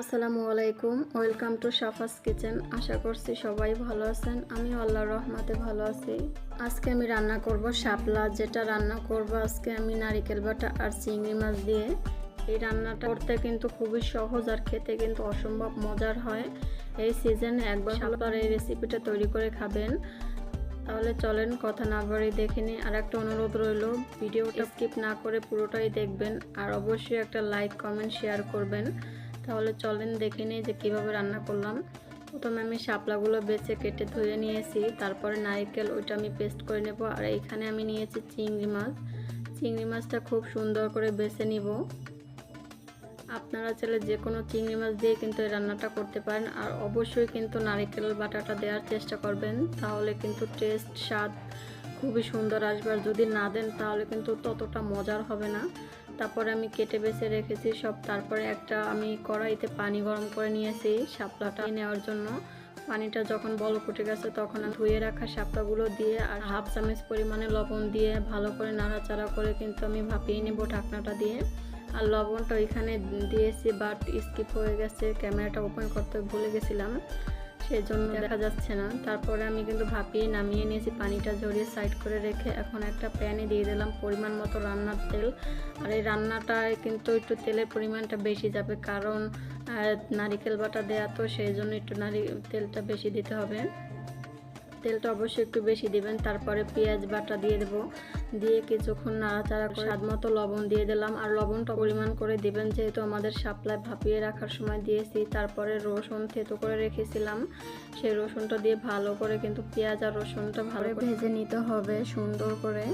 আসসালামু আলাইকুম, welcome to Safa's kitchen. আশা করছি সবাই ভালো আছেন। আমি আল্লাহর রহমাতে ভালো আছি। আজকে আমি রান্না করব শাপলা। যেটা রান্না করব আজকে আমি নারিকেল বাটা আর চিংড়ি মাছ দিয়ে। এই রান্নাটা করতে কিন্তু খুবই সহজ আর খেতে কিন্তু অসম্ভব মজার হয়। এই সিজনে একবার শাপলার এই রেসিপিটা তৈরি করে খাবেন। তাহলে চলেন কথা না বাড়ি দেখে নিই। আর একটা অনুরোধ রইল, ভিডিওটা স্কিপ না করে পুরোটাই দেখবেন। আর অবশ্যই একটা লাইক কমেন্ট শেয়ার করবেন। তাহলে চলেন দেখে নিই যে কীভাবে রান্না করলাম। প্রথমে আমি শাপলাগুলো বেছে কেটে ধুয়ে নিয়েছি, তারপরে নারিকেল ওইটা আমি পেস্ট করে নেব, আর এইখানে আমি নিয়েছি চিংড়ি মাছ। চিংড়ি মাছটা খুব সুন্দর করে বেছে নিব। আপনারা চাইলে যে কোনো চিংড়ি মাছ দিয়ে কিন্তু এই রান্নাটা করতে পারেন, আর অবশ্যই কিন্তু নারিকেল বাটাটা দেওয়ার চেষ্টা করবেন, তাহলে কিন্তু টেস্ট, স্বাদ খুবই সুন্দর আসবে আর যদি না দেন তাহলে কিন্তু ততটা মজার হবে না। তারপরে আমি কেটে বেছে রেখেছি সব। তারপরে একটা আমি কড়াইতে পানি গরম করে নিয়েছি শাপলাটা নেওয়ার জন্য। পানিটা যখন বল ফুটে গেছে তখন ধুয়ে রাখা শাপলাগুলো দিয়ে আর হাফ চামচ পরিমাণে লবণ দিয়ে ভালো করে নাড়াচাড়া করে কিন্তু আমি ভাপিয়ে নেব ঢাকনাটা দিয়ে। আর লবণটা ওইখানে দিয়েছি বাট স্কিপ হয়ে গেছে। ক্যামেরাটা ওপেন করতে ভুলে গেছিলাম। সেই জন্য দেখা যাচ্ছে না। তারপরে আমি কিন্তু ভাপিয়ে নামিয়ে নিয়েছি পানিটা ঝরিয়ে সাইড করে রেখে এখন একটা প্যানে দিয়ে দিলাম পরিমাণ মতো রান্নার তেল। আর এই রান্নাটায় কিন্তু একটু তেলের পরিমাণটা বেশি যাবে কারণ নারিকেল বাটা দেয়া তো সেই জন্য একটু নারি তেলটা বেশি দিতে হবে। তেলটা অবশ্যই একটু বেশি দিবেন, তারপরে পেঁয়াজ বাটা দিয়ে দেবো। দিয়ে কিছুক্ষণ নাড়াচাড়া করে স্বাদ মতো লবণ দিয়ে দিলাম। আর লবণটা পরিমাণ করে দিবেন, যেহেতু আমাদের সাপ্লাই ভাপিয়ে রাখার সময় দিয়েছি, তারপরে রসুন থেতো করে রেখেছিলাম। সেই রসুনটা দিয়ে ভালো করে কিন্তু পেঁয়াজ আর রসুনটা ভালো ভেজে নিতে হবে সুন্দর করে।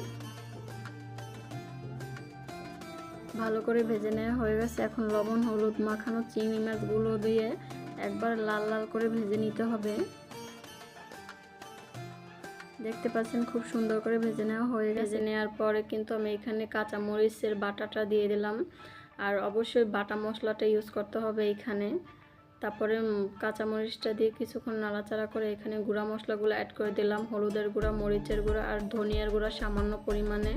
ভালো করে ভেজে নেওয়া হয়ে গেছে। এখন লবণ, হলুদ মাখানো চিংড়ি মাছগুলো দিয়ে একবার লাল লাল করে ভেজে নিতে হবে। দেখতে পাচ্ছেন খুব সুন্দর করে ভেজে নেওয়া হয়ে গেছে। নেওয়ার পরে কিন্তু আমি এখানে কাঁচা মরিচের বাটাটা দিয়ে দিলাম। আর অবশ্যই বাটা মশলাটা ইউজ করতে হবে এইখানে তারপরে কাঁচা মরিচটা দিয়ে কিছুক্ষণ নাড়াচাড়া করে এখানে গুঁড়া মশলাগুলো অ্যাড করে দিলাম। হলুদের গুঁড়া, মরিচের গুঁড়া আর ধনিয়ার গুঁড়া সামান্য পরিমাণে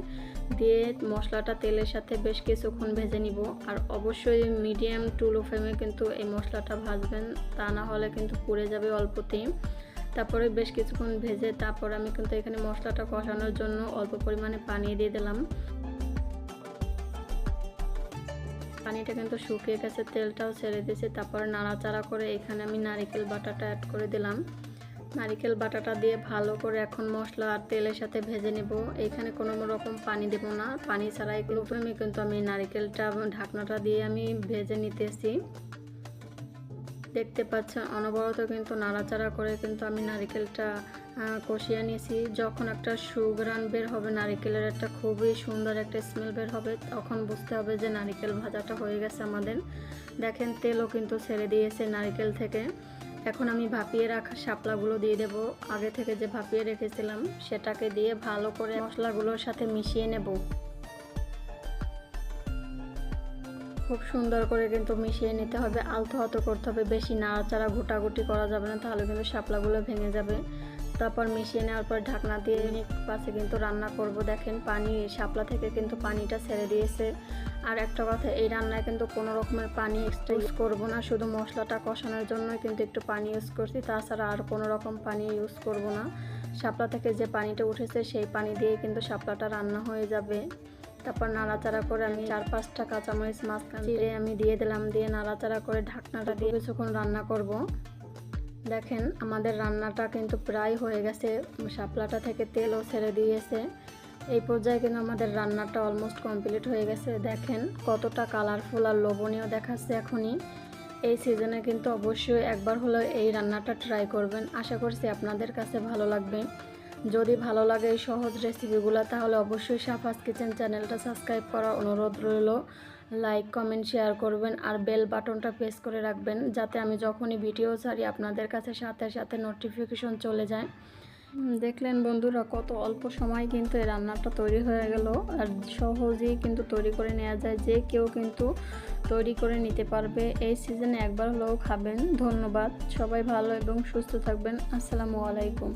দিয়ে মশলাটা তেলের সাথে বেশ কিছুক্ষণ ভেজে নিব। আর অবশ্যই মিডিয়াম টু লো ফ্লেমে কিন্তু এই মশলাটা ভাজবেন। তা না হলে কিন্তু পুড়ে যাবে অল্পতেই। তারপরে বেশ কিছুক্ষণ ভেজে তারপর আমি কিন্তু এখানে মশলাটা কষানোর জন্য অল্প পরিমাণে পানি দিয়ে দিলাম। পানিটা কিন্তু শুকিয়ে গেছে, তেলটাও ছেড়ে দিয়েছি। তারপরে নাড়াচাড়া করে এখানে আমি নারিকেল বাটাটা অ্যাড করে দিলাম। নারিকেল বাটাটা দিয়ে ভালো করে এখন মশলা আর তেলের সাথে ভেজে নেব। এখানে কোনো রকম পানি দেব না। পানি ছাড়াই কিন্তু আমি নারিকেলটা ঢাকনাটা দিয়ে আমি ভেজে নিতেছি। দেখতে পাচ্ছেন, অনবরত কিন্তু নাড়াচাড়া করে কিন্তু আমি নারিকেলটা কষিয়ে নিয়েছি। যখন একটা সুগ্রান বের হবে, নারিকেলের একটা খুবই সুন্দর একটা স্মেল বের হবে, তখন বুঝতে হবে যে নারিকেল ভাজাটা হয়ে গেছে আমাদের। দেখেন, তেলও কিন্তু ছেড়ে দিয়েছে নারিকেল থেকে। এখন আমি ভাপিয়ে রাখা শাপলাগুলো দিয়ে দেব। আগে থেকে যে ভাপিয়ে রেখেছিলাম, সেটাকে দিয়ে ভালো করে মশলাগুলোর সাথে মিশিয়ে নেব। খুব সুন্দর করে কিন্তু মিশিয়ে নিতে হবে, আলতো হাতো করতে হবে, বেশি নাড়াচাড়া ঘুটাঘুটি করা যাবে না, তাহলে কিন্তু শাপলাগুলো ভেঙে যাবে। তারপর মিশিয়ে নেওয়ার পর ঢাকনা দিয়ে পাশে কিন্তু রান্না করব, দেখেন পানি, শাপলা থেকে কিন্তু পানিটা ছেড়ে দিয়েছে। আর একটা কথা, এই রান্নায় কিন্তু কোনো রকমের পানি এক্সট্রা ইউজ করব না, শুধু মশলাটা কষানোর জন্য কিন্তু একটু পানি ইউজ করছি, তাছাড়া আর কোনো রকম পানি ইউজ করব না। শাপলা থেকে যে পানিটা উঠেছে, সেই পানি দিয়ে কিন্তু শাপলাটা রান্না হয়ে যাবে। তারপর নাড়াচাড়া করে আমি চার পাঁচটা কাঁচামরিচ মাঝখান চিড়ে আমি দিয়ে দিলাম, দিয়ে নাড়াচাড়া করে ঢাকনাটা দিয়ে কিছুক্ষণ রান্না করব। দেখেন আমাদের রান্নাটা কিন্তু প্রায় হয়ে গেছে, শাপলাটা থেকে তেলও ছেড়ে দিয়েছে। এই পর্যায়ে কিন্তু আমাদের রান্নাটা অলমোস্ট কমপ্লিট হয়ে গেছে। দেখেন কতটা কালারফুল আর লোভনীয় দেখাচ্ছে এখনই। এই সিজনে কিন্তু অবশ্যই একবার হলেও এই রান্নাটা ট্রাই করবেন। আশা করছি আপনাদের কাছে ভালো লাগবে। যদি ভালো লাগে এই সহজ রেসিপিগুলো তাহলে অবশ্যই সাফাস কিচেন চ্যানেলটা সাবস্ক্রাইব করার অনুরোধ রইল। লাইক কমেন্ট শেয়ার করবেন আর বেল বাটনটা প্রেস করে রাখবেন, যাতে আমি যখনই ভিডিও ছাড়ি আপনাদের কাছে সাথে সাথে নোটিফিকেশন চলে যায়। দেখলেন বন্ধুরা, কত অল্প সময় কিন্তু এই রান্নাটা তৈরি হয়ে গেল। আর সহজেই কিন্তু তৈরি করে নেওয়া যায়, যে কেউ কিন্তু তৈরি করে নিতে পারবে। এই সিজনে একবার হলেও খাবেন। ধন্যবাদ। সবাই ভালো এবং সুস্থ থাকবেন। আসসালামু আলাইকুম।